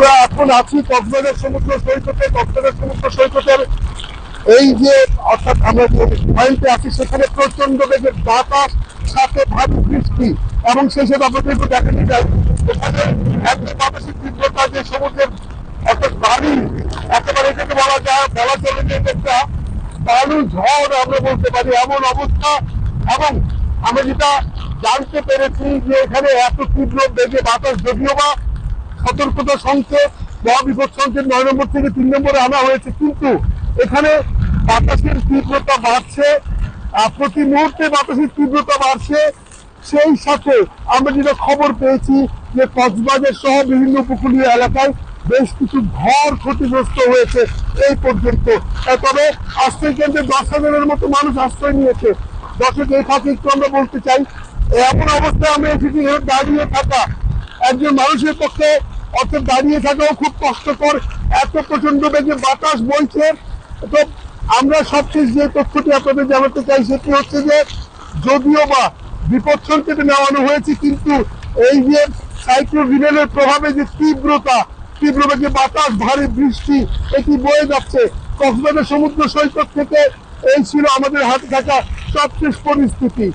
আমরা এখন আছি কক্সবাজার সমুদ্র সৈকতে, কক্সবাজার সমুদ্র সৈকতের এই যে, অর্থাৎ আমরা যে পয়েন্টে আছি, সেখানে প্রচণ্ড বেগের বাতাস, সাথে ভারী বৃষ্টি এবং সেই সাথে আপনাদের একটু দেখাতে চাই। এখানে একদম বাতাসের তীব্রতা যে সমুদ্রের অর্থাৎ বাড়ি একেবারে এটাকে বলা যায়, বলা চলে যে একটা বালু ঝড় আমরা বলতে পারি, এমন অবস্থা। এবং আমরা যেটা জানতে পেরেছি যে এখানে এত তীব্র বেগে বাতাস, যদিও বা সতর্কতা সংকেত মহাবিপদ সংকেত নয় নম্বর থেকে তিন নম্বরে আনা হয়েছে। কিন্তু এখানে বাতাসের তীব্রতা বাড়ছে প্রতি মুহূর্তে বাতাসের তীব্রতা বাড়ছে। সেই সাথে আমরা যেটা খবর পেয়েছি যে কক্সবাজার সহ বিভিন্ন উপকূলীয় এলাকায় বেশ কিছু ঘর ক্ষতিগ্রস্ত হয়েছে এই পর্যন্ত। তবে আশ্রয় কেন্দ্রে দশ হাজারের মতো মানুষ আশ্রয় নিয়েছে। দর্শক, এই ফাঁকে একটু আমরা বলতে চাই, এমন অবস্থায় আমরা এসেছি দাঁড়িয়ে থাকা একজন মানুষের পক্ষে অর্থাৎ দাঁড়িয়ে থাকাও খুব কষ্টকর। এত প্রচণ্ড বেগে বাতাস বইছে। তো আমরা সবশেষ যে তথ্যটি আপনাদের জানাতে চাই সেটি হচ্ছে যে, যদিও বা বিপদ সংকেতে নেওয়ানো হয়েছে, কিন্তু এই যে সাইক্লোভিনের প্রভাবে যে তীব্রতা, তীব্র বেগে বাতাস, ভারী বৃষ্টি, এটি বয়ে যাচ্ছে। কক্সবাজার সমুদ্র সৈকত থেকে এই ছিল আমাদের হাতে থাকা সবশেষ পরিস্থিতি।